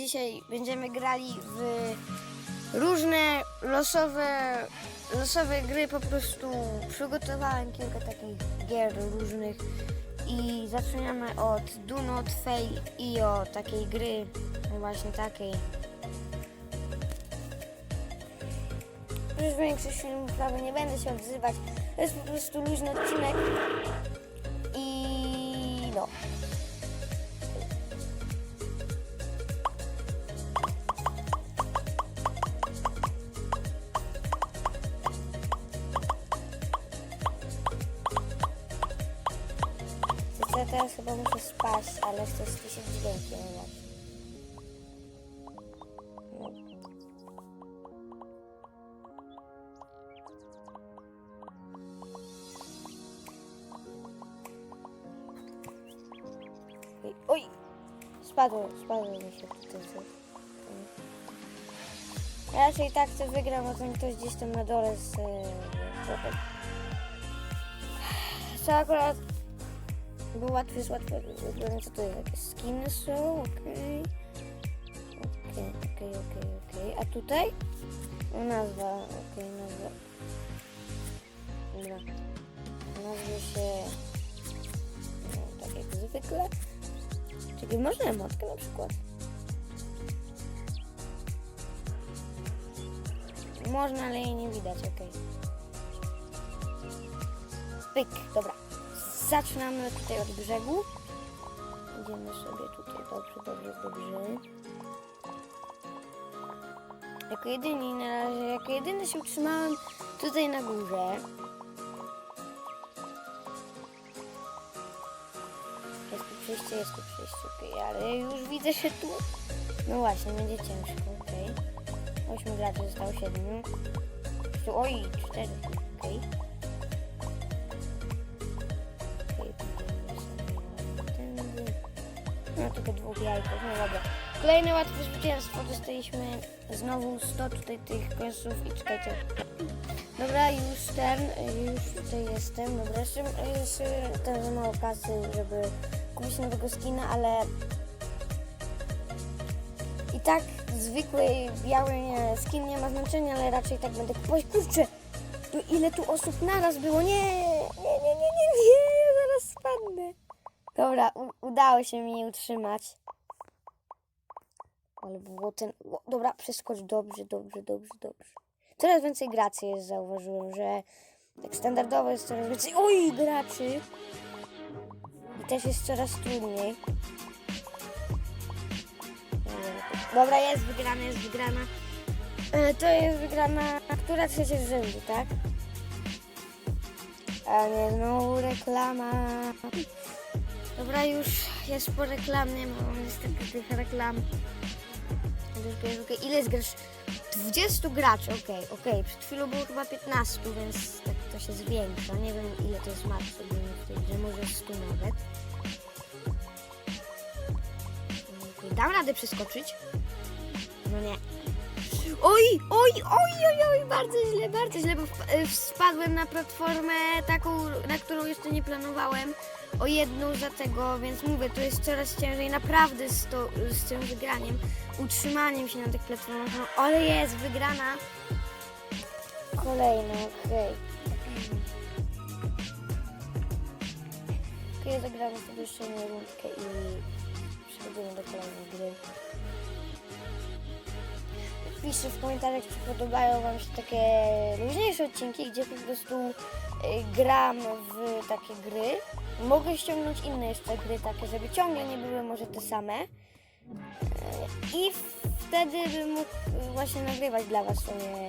Dzisiaj będziemy grali w różne losowe, losowe gry. Po prostu przygotowałem kilka takich gier różnych i zaczynamy od Do Not Fail i o takiej gry, właśnie takiej. Już większość filmów prawie nie będę się odzywać. To jest po prostu luźny odcinek i no. Teraz chyba muszę spać, ale chcę słyszeć dźwięki. No. Oj! Spadło, spadło mi się tutaj coś. Ja raczej tak chcę wygram, a ten ktoś gdzieś tam na dole z... e, Co akurat bo łatwo jest łatwo. Co to jest. Jakieś skiny są, okej. Okej, okej, okej, okej. A tutaj? No, nazwa, okej, nazwa. Dobra. Nazwie się... No, tak jak zwykle. Czyli można emotkę na przykład. Można, ale jej nie widać, okej. Pyk, dobra. Zaczynamy tutaj od brzegu. Idziemy sobie tutaj, dobrze, dobrze, dobrze. Jako jedyny, na razie, jako jedyny się utrzymałem tutaj na górze. Jest tu przejście, jest tu przejście, okej, ale już widzę się tu. No właśnie, będzie ciężko, okej. Ośmiu graczy zostało siedmiu. Jeszcze- Oj, cztery, okej. Okej, No tylko dwóch jajków, no dobra. Kolejne łatwe zwycięstwo. Dostaliśmy znowu 100 tutaj tych końców i czekajcie. Dobra, już ten, już tutaj jestem. Dobra, jeszcze, jeszcze ten za mało kasy, żeby kupić nowego skina, ale i tak zwykły biały skin nie ma znaczenia, ale raczej tak będę kupować. Kurczę, ile tu osób naraz było? Nie, nie, nie, nie, ja zaraz spadnę. Dobra, udało się mi utrzymać. Ale było ten... Dobra, przeskocz, dobrze, dobrze, dobrze, dobrze. Coraz więcej graczy jest, zauważyłem, że tak standardowo jest coraz więcej... Oj, graczy! I też jest coraz trudniej. Dobra, jest wygrana, jest wygrana. E, To jest wygrana, która trzecia z rzędu, tak? A nie, znowu reklama. Dobra, już jest po reklamie, mam niestety tych reklam. Ile gracz? 20 graczy, okej, okej. Przed chwilą było chyba 15, więc tak to się zwiększa. Nie wiem ile to jest max ogólnie w tej grze, może 100 nawet. Okej, Dam radę przeskoczyć? No nie. Oj, oj, oj, oj, oj, bardzo źle, bardzo źle, bo spadłem na platformę taką, na którą jeszcze nie planowałem, o jedną za tego, więc mówię, to jest coraz ciężej, naprawdę z, to, z tym wygraniem, utrzymaniem się na tych platformach, no, ale jest wygrana. Kolejna, okej. Okej, zagramy sobie jeszcze jedną rundkę i przechodzimy do kolejnej gry. Piszcie w komentarzach, czy podobają Wam się takie luźniejsze odcinki, gdzie po prostu y, gram w takie gry. Mogę ściągnąć inne jeszcze gry takie, żeby ciągle nie były może te same. Y, I wtedy bym mógł y, właśnie nagrywać dla Was sobie.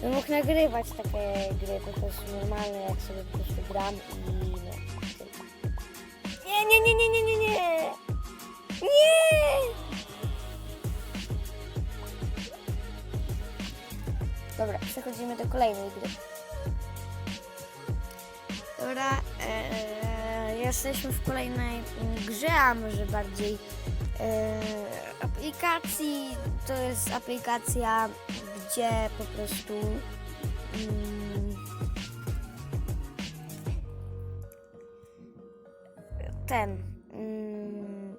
Bym mógł nagrywać takie gry po prostu normalne, jak sobie po prostu gram i no. Nie, nie, nie, nie, nie, nie, nie! Nie! Dobra, przechodzimy do kolejnej gry. Dobra, e, jesteśmy w kolejnej grze, a może bardziej e, aplikacji. To jest aplikacja, gdzie po prostu mm, ten mm,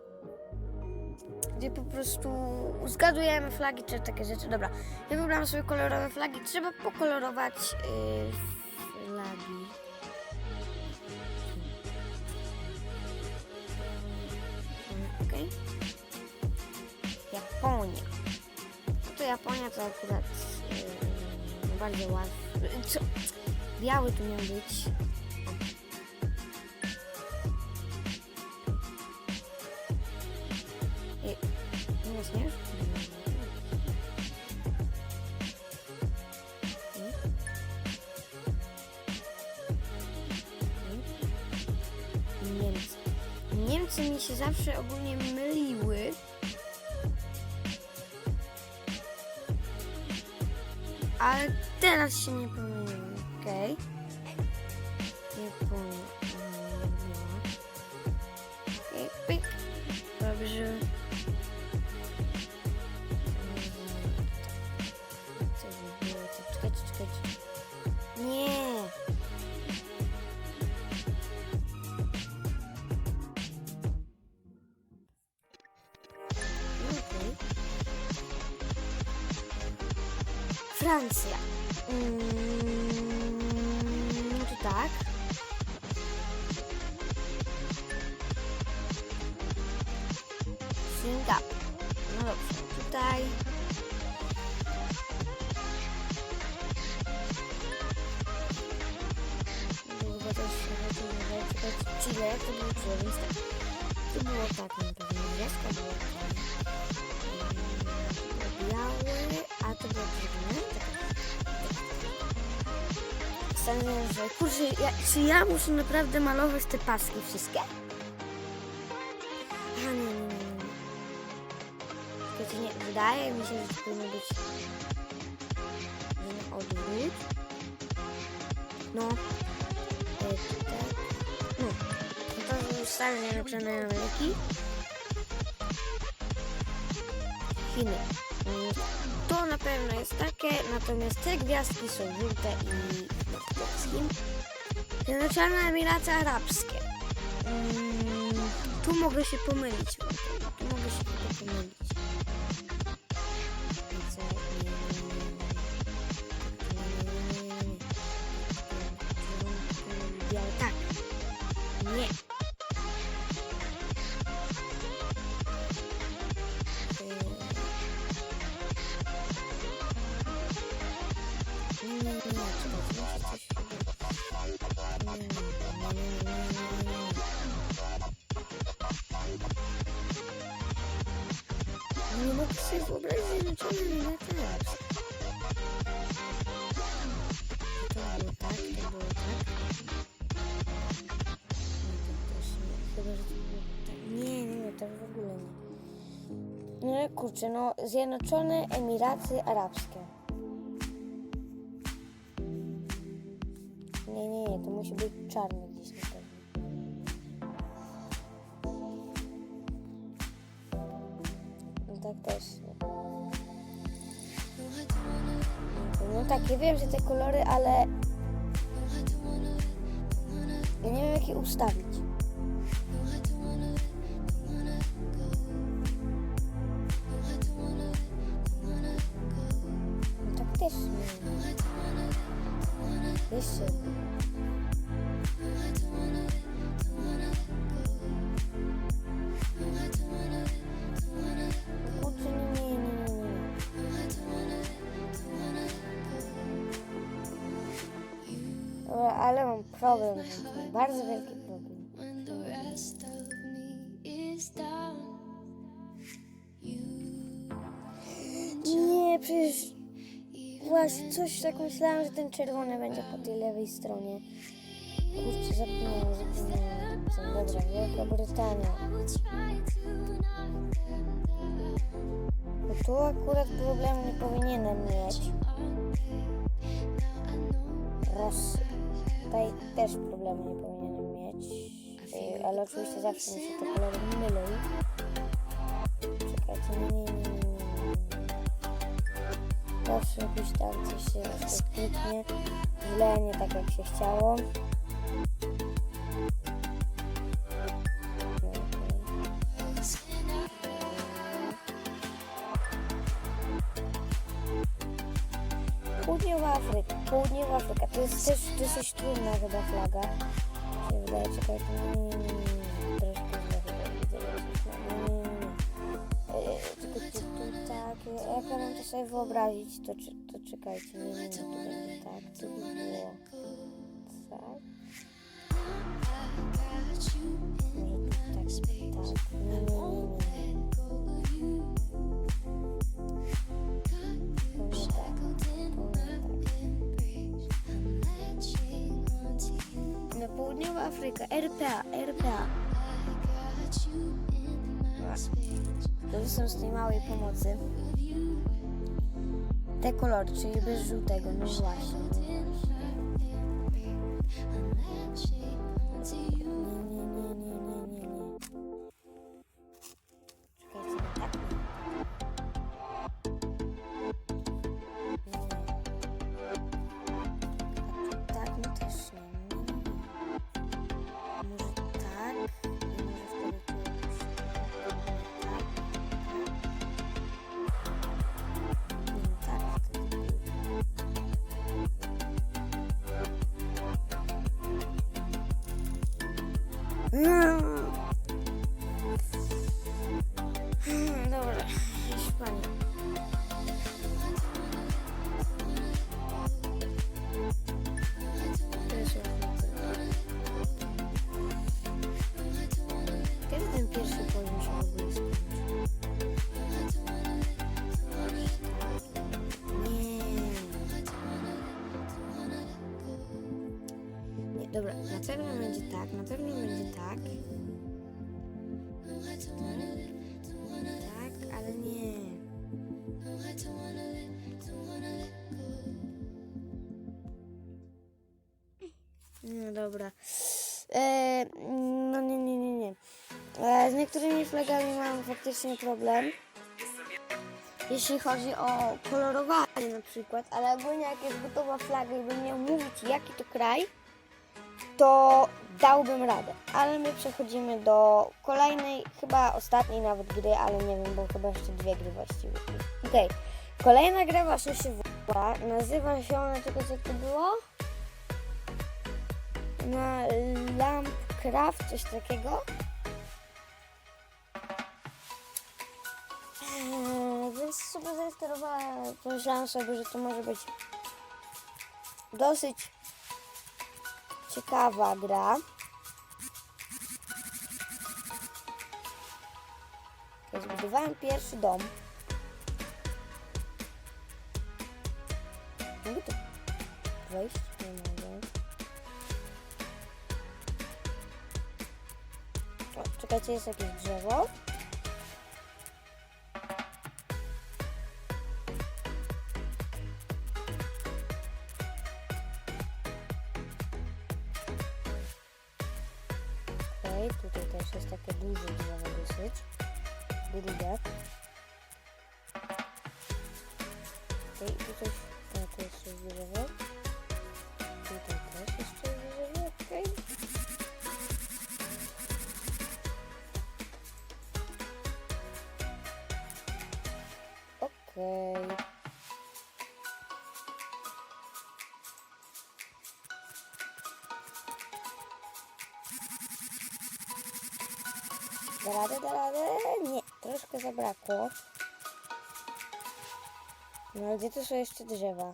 gdzie po prostu zgadujemy flagi czy takie rzeczy. Dobra, ja wybrałam sobie kolorowe flagi. Trzeba pokolorować yy, flagi. Japonia. No to Japonia to akurat yy, bardzo łatwo. Co? Biały tu miał być. Nie jest, nie? Niemcy. Niemcy mi się zawsze ogólnie myliły. Ale teraz się nie pomyliłem, okej? Francja. Mm, no to tak. Singapur. No dobrze, tutaj. Chyba też czekać Chile, to było Chile, więc tak. To było tak na pewno. Wioska była tam. Mm, Białe, to. Tak. Stanie, że kurczę, ja, czy ja muszę naprawdę malować te paski wszystkie? A nie, nie, nie, nie. nie. Wydaje mi się, że to powinno być na odwrót. No. E. No. No to Stany Zjednoczone Ameryki. Chiny. Mm, Pewno jest takie, natomiast te gwiazdki są żółte i polskim. Zjednoczone Emiraty Arabskie. Mm, tu mogę się pomylić. Nie mogę sobie wyobrazić Zjednoczone Emiraty Arabskie. To było tak, to było tak. No to też nie. Chyba, że to było tak. Nie, nie, to w ogóle nie. No kurczę, no Zjednoczone Emiraty Arabskie. Musi być czarny gdzieś na pewno. No tak też. No tak, ja wiem, że te kolory, ale ja nie wiem jak je ustawić. Dobra, ale mam problem. Bardzo wielki problem. Nie, przecież właśnie coś tak myślałam, że ten czerwony będzie po tej lewej stronie. Kurczę, zapomniałam, zapomniałam. Dobra, Wielka Brytania. Bo tu akurat problemu nie powinienem mieć. Rosy. Tutaj też problemu nie powinienem mieć. Yy, ale oczywiście zawsze mi się te kolory mylą. Czekajcie, nie, nie, nie, nie, nie. Zawsze jakoś tam coś się kliknie. Źle, nie tak jak się chciało. Południowa Afryka. To jest dosyć trudna chyba flaga. Się wydaje, czekaj, to nie, nie, nie, nie. Troszkę. E, tak, jak ja mam to sobie wyobrazić, to, czy- to czekajcie, nie wiem, to będzie tak, to by było tak. Może tak, tak, nie, nie, nie, południowa Afryka, RPA, RPA. Korzystam z tej małej pomocy. Te kolory, czyli bez żółtego, no właśnie. Dobra, Hiszpania. Kiedy ten pierwszy poziom się? Nie. Dobra, na pewno będzie tak, na pewno będzie. Tak, dobra. E, no nie, nie, nie, nie. E, z niektórymi flagami mam faktycznie problem. Jeśli chodzi o kolorowanie na przykład, ale ogólnie jak jest gotowa flaga i bym miał mówić jaki to kraj, to dałbym radę. Ale my przechodzimy do kolejnej, chyba ostatniej nawet gry, ale nie wiem, bo chyba jeszcze dwie gry właściwie. Okej, kolejna gra właśnie się woła, nazywa się ona, tylko co to było? Na Lampcraft, coś takiego. Eee, Więc sobie zarejestrowałem, pomyślałam sobie, że to może być dosyć ciekawa gra. Zbudowałem pierwszy dom. Mogę tu wejść? 5 из джавов. Окей, тут это щось таке дуже джаво висить. Більдяк. Окей, тут ось, тут ось джаво. Тут ось щось. Okej. Da radę, da radę? Nie, troszkę zabrakło. No gdzie tu są jeszcze drzewa?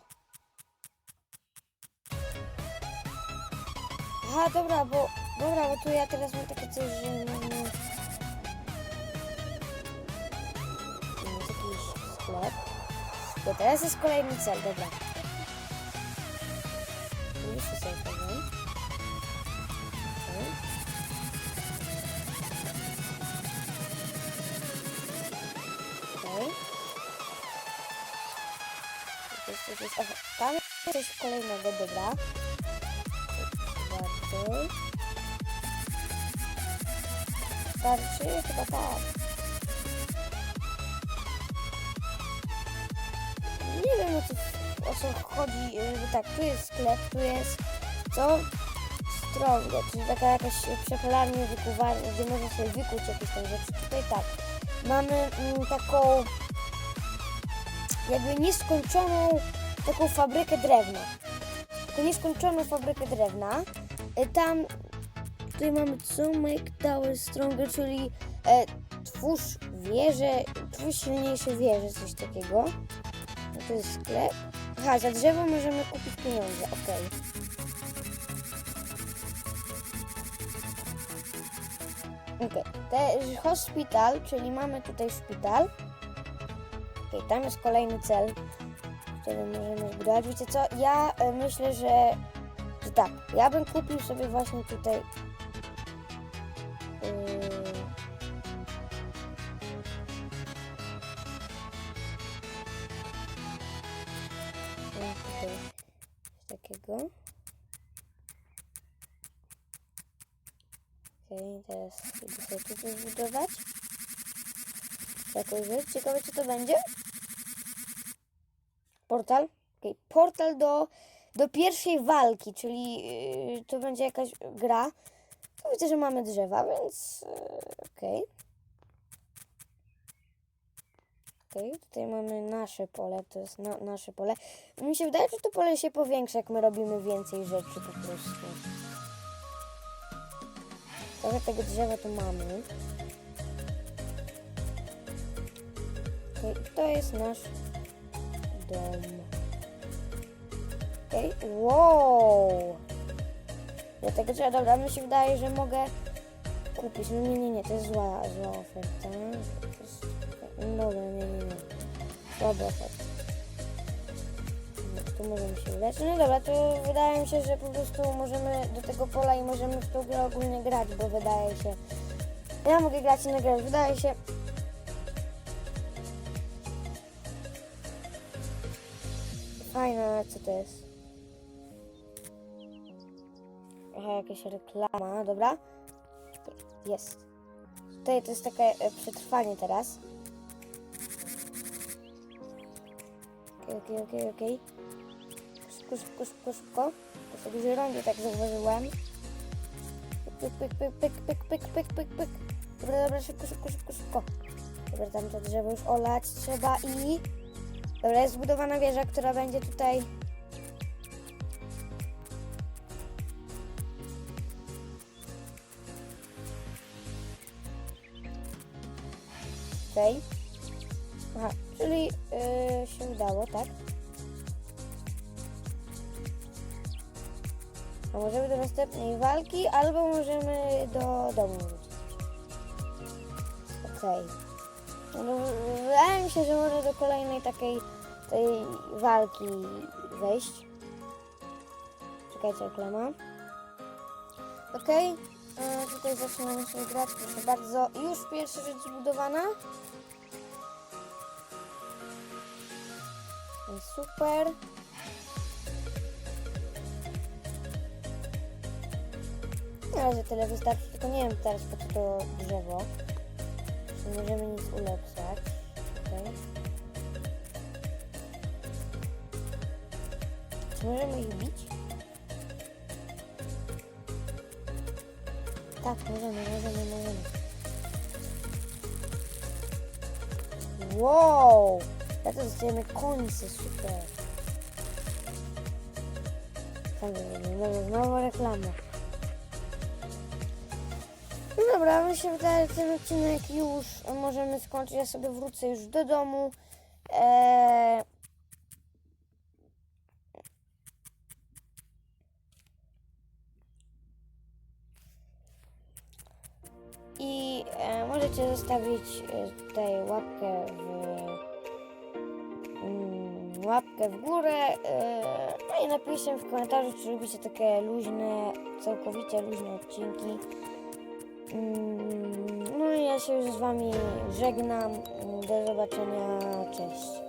Aha, dobra, bo... Dobra, bo tu ja teraz mam takie coś, że... No, no, To teraz jest kolejny cel, dobra. Już sobie powiem. Okej. Aha, tam jest coś kolejnego, dobra. Bardziej. Starczy? Chyba tak. Nie wiem o co, o co chodzi, że tak, tu jest sklep, tu jest co? Stronga, czyli taka jakaś przepalarnia, wykuwarnia, gdzie można sobie wykuć jakieś tam rzeczy. Tutaj tak, mamy mm, taką jakby nieskończoną taką fabrykę drewna. Taką nieskończoną fabrykę drewna. E, Tam tutaj mamy co make tower stronger, czyli e, twórz wieżę, twórz silniejsze wieże, coś takiego. To jest sklep. Aha, za drzewo możemy kupić pieniądze, okej. Okej, okay. hospital, czyli mamy tutaj szpital. Okej, tam jest kolejny cel, który możemy zbudować. Wiecie co, ja e, myślę, że, że tak, ja bym kupił sobie właśnie tutaj takiego. Okej, teraz idę sobie tu coś zbudować. Jakąś rzecz. Ciekawe, co to będzie? Portal? Okej, portal do, do pierwszej walki, czyli yy, to będzie jakaś gra. To widzę, że mamy drzewa, więc yy, okej. Okej, tutaj mamy nasze pole, to jest na, nasze pole. Mi się wydaje, że to pole się powiększa, jak my robimy więcej rzeczy po prostu. Trochę tego drzewa tu mamy. Okej, to jest nasz dom. Okej, wow! Ja tego drzewa, dobra, mi się wydaje, że mogę kupić. No nie, nie, nie, to jest zła, zła oferta. To jest... no Dobra, nie, nie, nie. Dobra oferta. No, tu możemy się uleczyć. No dobra, to wydaje mi się, że po prostu możemy do tego pola i możemy w tą grę ogólnie grać, bo wydaje się... Ja mogę grać i nagrać, wydaje się... Fajne, ale co to jest? Aha, jakaś reklama, dobra. Jest. Tutaj to jest takie e, przetrwanie teraz. Okej, okej, okej. Szybko, szybko, szybko, szybko. To sobie żyrądzie tak zauważyłem. Pyk, pyk, pyk, pyk, pyk, pyk, pyk, pyk, pyk. Dobra, dobra, szybko, szybko, szybko, szybko. Dobra, tam to drzewo już olać trzeba i... Dobra, jest zbudowana wieża, która będzie tutaj... Okej. Aha, czyli yy, się udało, tak? A możemy do następnej walki, albo możemy do domu wrócić. Okej. No, wydaje mi się, że może do kolejnej takiej tej walki wejść. Czekajcie, reklama. Okej, e, tutaj zaczynamy się grać, proszę bardzo. Już pierwsza rzecz zbudowana. Super. Na razie tyle wystarczy, tylko nie wiem teraz po co to drzewo. Nie możemy nic ulepszać. Okej. Czy możemy ich bić? Tak, możemy, możemy, możemy. Wow! To dostajemy końce, super. Znowu, znowu reklama. No dobra, mi się wydaje, że ten odcinek już możemy skończyć. Ja sobie wrócę już do domu. Eee... I e, możecie zostawić e, tutaj łapkę w łapkę w górę. E, no i napiszcie w komentarzu, czy lubicie takie luźne, całkowicie luźne odcinki. Mm, No i ja się już z Wami żegnam. Do zobaczenia. Cześć.